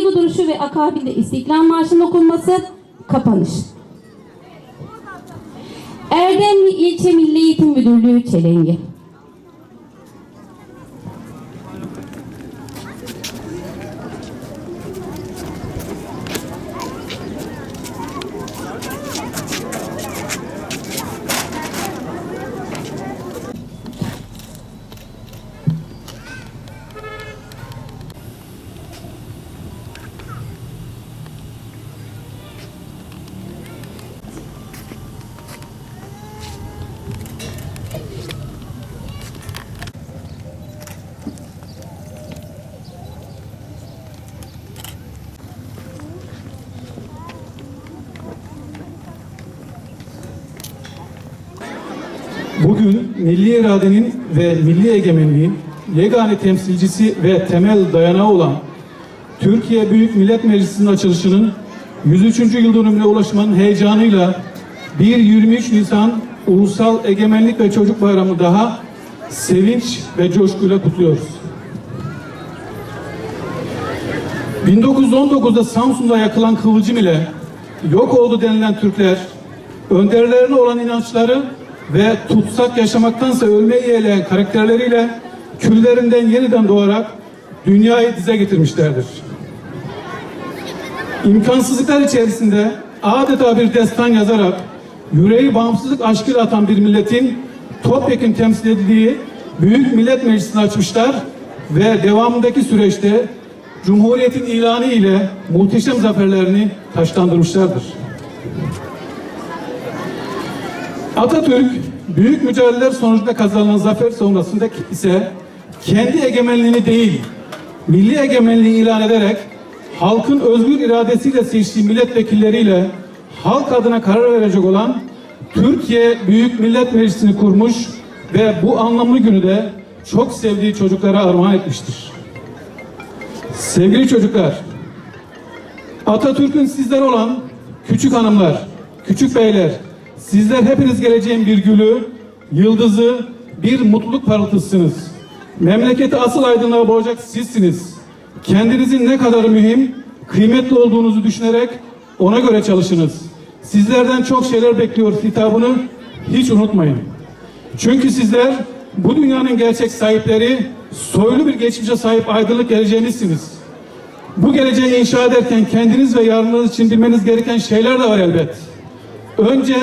saygı duruşu ve akabinde İstiklal Marşı'nın okunması, kapanış. Erdemli İlçe Milli Eğitim Müdürlüğü Çelengi. Milli iradenin ve milli egemenliğin yegane temsilcisi ve temel dayanağı olan Türkiye Büyük Millet Meclisi'nin açılışının 103. yıl dönümüne ulaşmanın heyecanıyla 1-23 Nisan Ulusal Egemenlik ve Çocuk Bayramı daha sevinç ve coşkuyla kutluyoruz. 1919'da Samsun'da yakılan kıvılcım ile yok oldu denilen Türkler, önderlerine olan inançları ve tutsak yaşamaktansa ölmeyi yeğleyen karakterleriyle küllerinden yeniden doğarak dünyayı dize getirmişlerdir. İmkansızlıklar içerisinde adeta bir destan yazarak yüreği bağımsızlık aşkıyla atan bir milletin topyekun temsil edildiği Büyük Millet Meclisi'ni açmışlar ve devamındaki süreçte Cumhuriyet'in ilanı ile muhteşem zaferlerini taşlandırmışlardır. Atatürk büyük mücadeleler sonucunda kazanılan zafer sonrasında ise kendi egemenliğini değil, milli egemenliği ilan ederek halkın özgür iradesiyle seçtiği milletvekilleriyle halk adına karar verecek olan Türkiye Büyük Millet Meclisi'ni kurmuş ve bu anlamlı günü de çok sevdiği çocuklara armağan etmiştir. Sevgili çocuklar, Atatürk'ün sizlere olan küçük hanımlar, küçük beyler, sizler hepiniz geleceğin bir gülü, yıldızı, bir mutluluk parıltısınız. Memleketi asıl aydınlığa boğacak sizsiniz. Kendinizin ne kadar mühim, kıymetli olduğunuzu düşünerek ona göre çalışınız. Sizlerden çok şeyler bekliyoruz hitabını hiç unutmayın. Çünkü sizler bu dünyanın gerçek sahipleri, soylu bir geçmişe sahip aydınlık geleceğinizsiniz. Bu geleceği inşa ederken kendiniz ve yarınınız için bilmeniz gereken şeyler de var elbet. Önce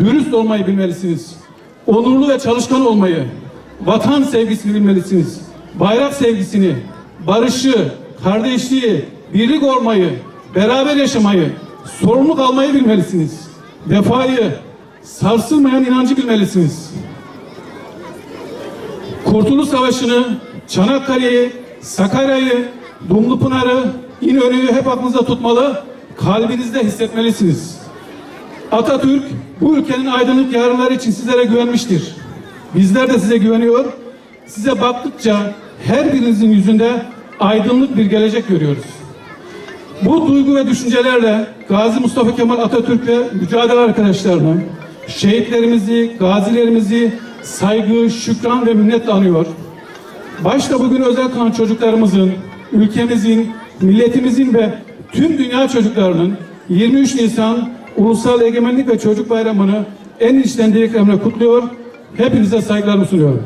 dürüst olmayı bilmelisiniz. Onurlu ve çalışkan olmayı, vatan sevgisini bilmelisiniz. Bayrak sevgisini, barışı, kardeşliği, birlik olmayı, beraber yaşamayı, sorumluluk almayı bilmelisiniz. Vefayı, sarsılmayan inancı bilmelisiniz. Kurtuluş Savaşı'nı, Çanakkale'yi, Sakarya'yı, Dumlupınar'ı, İnönü'yü hep aklınızda tutmalı, kalbinizde hissetmelisiniz. Atatürk bu ülkenin aydınlık yarınları için sizlere güvenmiştir. Bizler de size güveniyor. Size baktıkça her birinizin yüzünde aydınlık bir gelecek görüyoruz. Bu duygu ve düşüncelerle Gazi Mustafa Kemal Atatürk ve mücadele arkadaşlarını, şehitlerimizi, gazilerimizi saygı, şükran ve minnetle anıyor. Başta bugün özel kılan çocuklarımızın, ülkemizin, milletimizin ve tüm dünya çocuklarının 23 Nisan Ulusal Egemenlik ve Çocuk Bayramı'nı en içten dileklerimle kutluyor. Hepinize saygılarımı sunuyorum.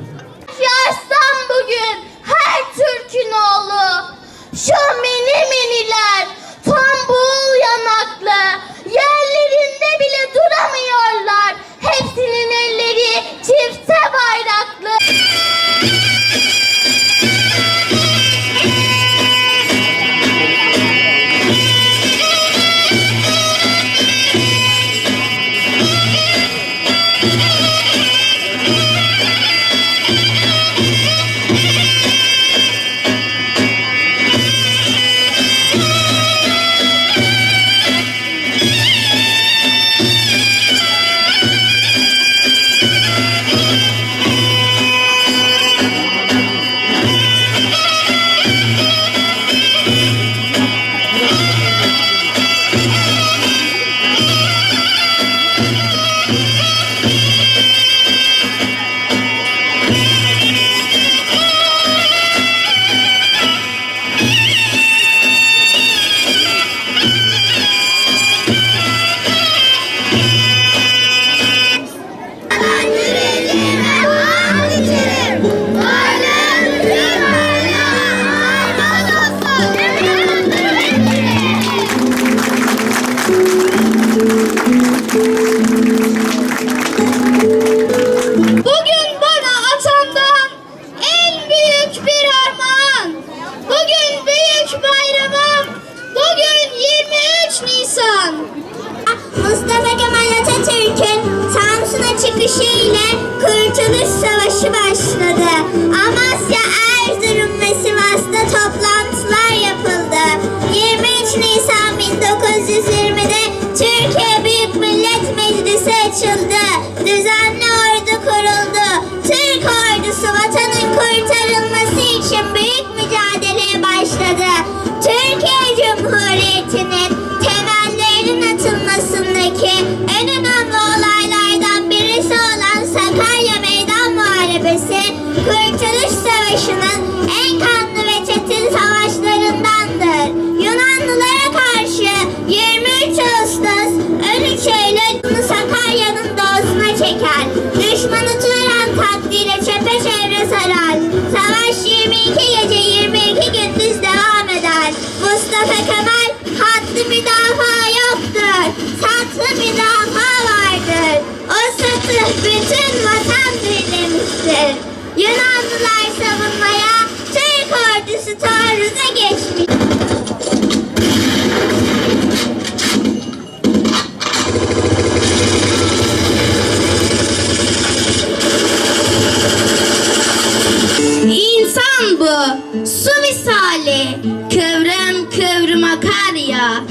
Su misali, kıvrım kıvrım akar ya.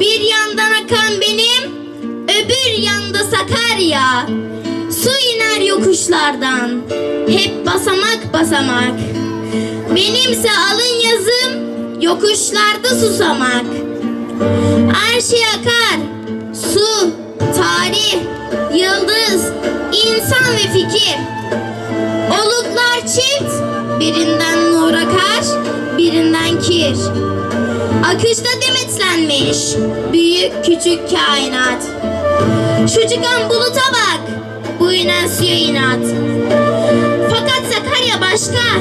Bir yandan akan benim, öbür yanda Sakarya. Su iner yokuşlardan, hep basamak basamak. Benimse alın yazım, yokuşlarda susamak. Her şey akar, su, tarih, yıldız, insan ve fikir. Oluklar çift, birinden birinden kir. Akışta demetlenmiş, büyük küçük kainat. Şu çıkan buluta bak, bu inen suya inat. Fakat Sakarya başka,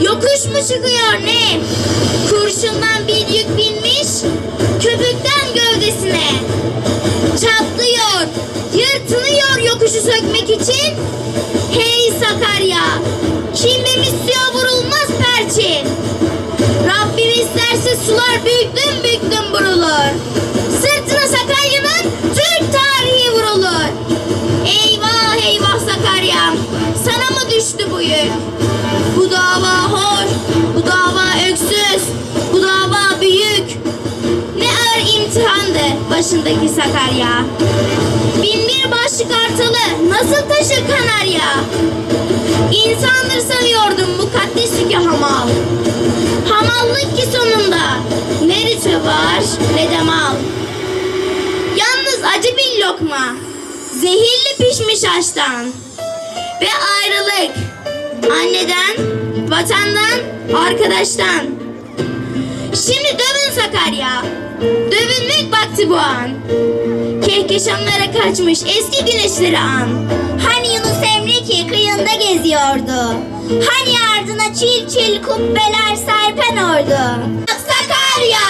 yokuş mu çıkıyor ne? Kurşundan bir yük binmiş, köpükten gövdesine. Çatlıyor, yırtınıyor yokuşu sökmek için. Hey Sakarya, kim istiyor vurulmaz perçin. Rabbim isterse sular büyüklüm büyüklüm vurulur. Sırtına Sakarya'nın Türk tarihi vurulur. Eyvah eyvah Sakarya, sana mı düştü bu yük? Bu dava başındaki Sakarya. Bin bir başlı kartalı nasıl taşır kanarya? İnsandır sanıyordum mukaddes yükü hamal. Hamallık ki sonunda ne var ne de mal. Yalnız acı bir lokma, zehirli pişmiş aştan. Ve ayrılık anneden, vatandan, arkadaştan. Şimdi dövün Sakarya, dövünmek vakti bu an. Kehkeşanlara kaçmış eski güneşleri an. Hani Yunus Emre ki kıyında geziyordu. Hani ardına çil çil kubbeler serpen ordu. Sakarya!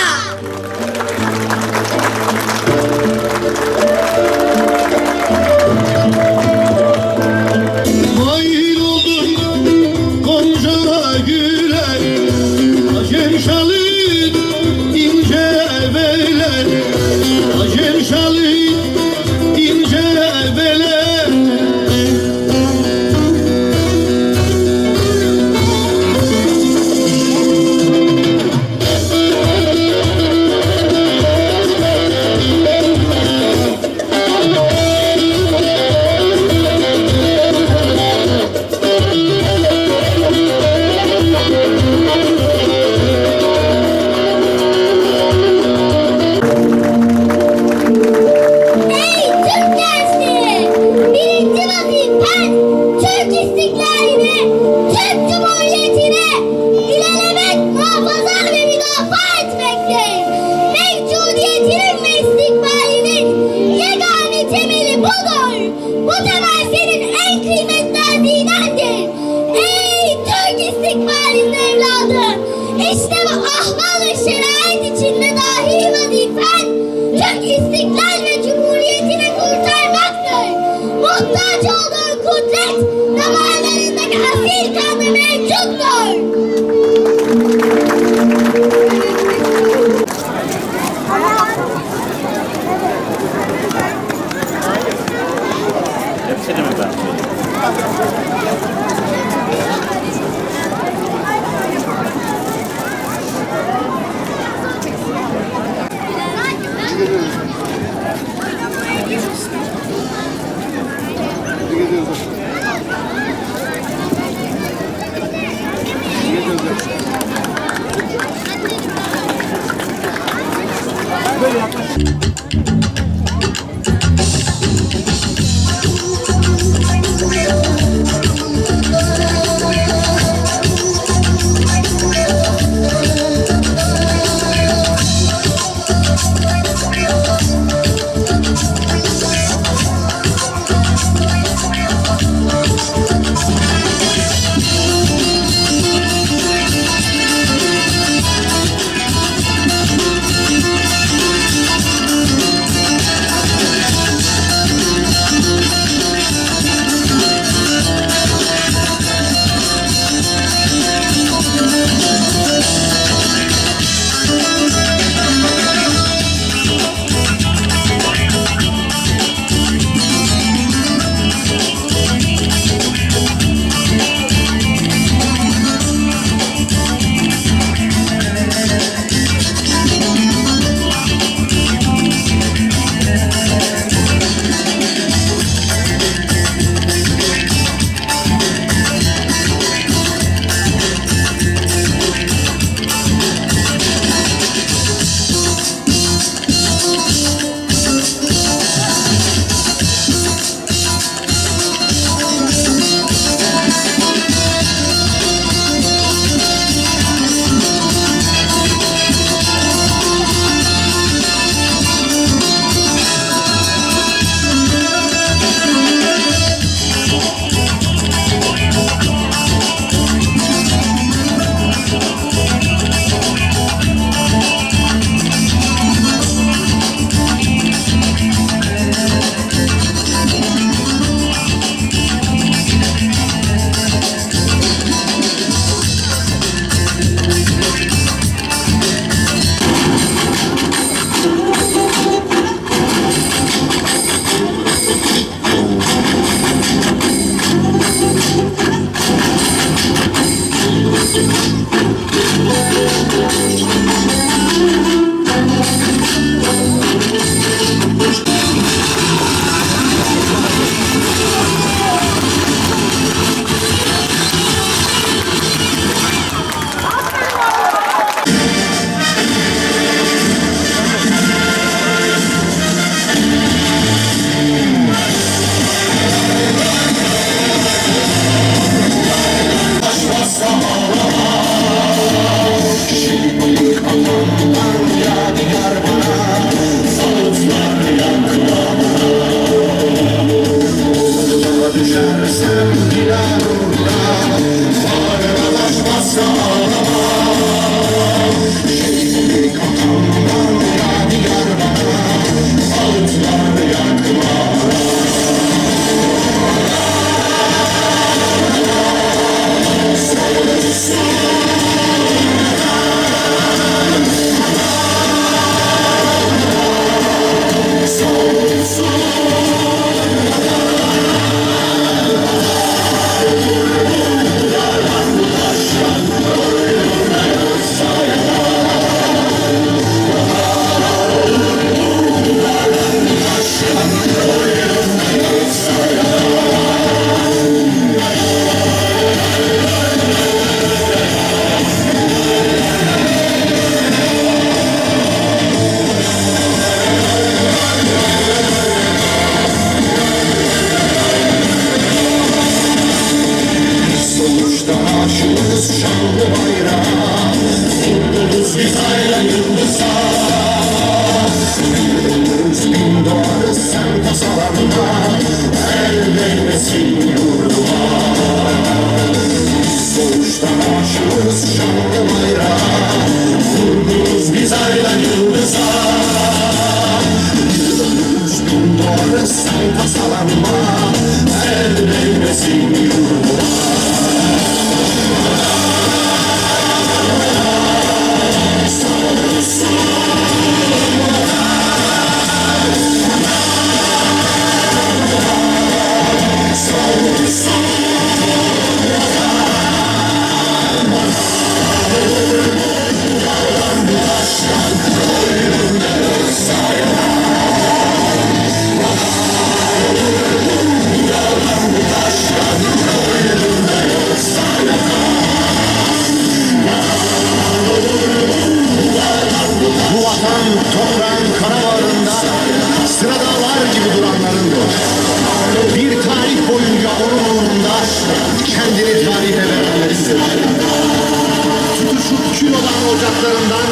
Olan ocaklarından,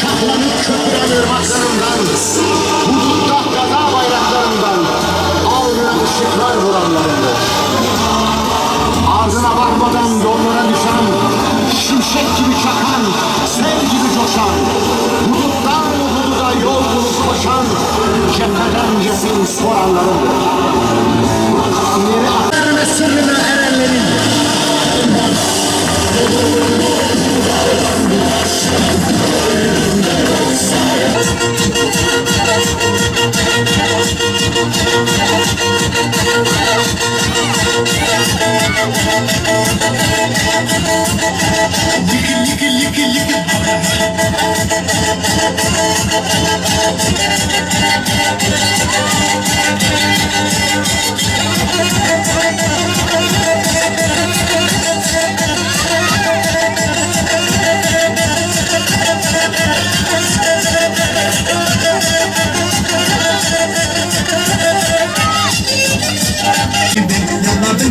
şahlanıp köpüren ırmaklarından, hudutta gaza bayraklarından, alnına ışıklar vuranlarındır. Ardına bakmadan yollara düşen, şimşek gibi çakan, sel gibi coşan, huduttan hududa yol bulup koşan, cepheden cephe soranlarındır.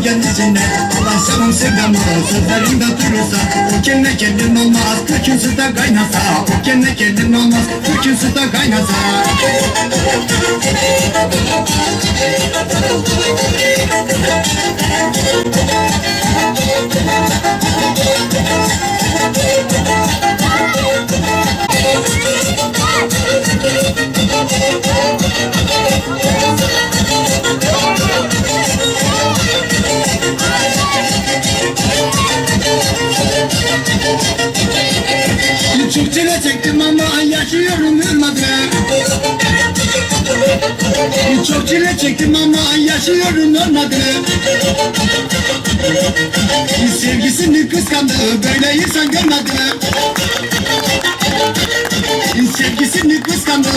Kendisine? Selam sevdamı Sözlerimde O kendine kendin olmaz. Türk'ün sütte kaynasa O kendine kendin olmaz. Türk'ün sütte kaynasa. Çok Çok çile çektim ama yaşıyorum hürmetine Sevgisini kıskandı böyle insan görmedi Sevgisini kıskandı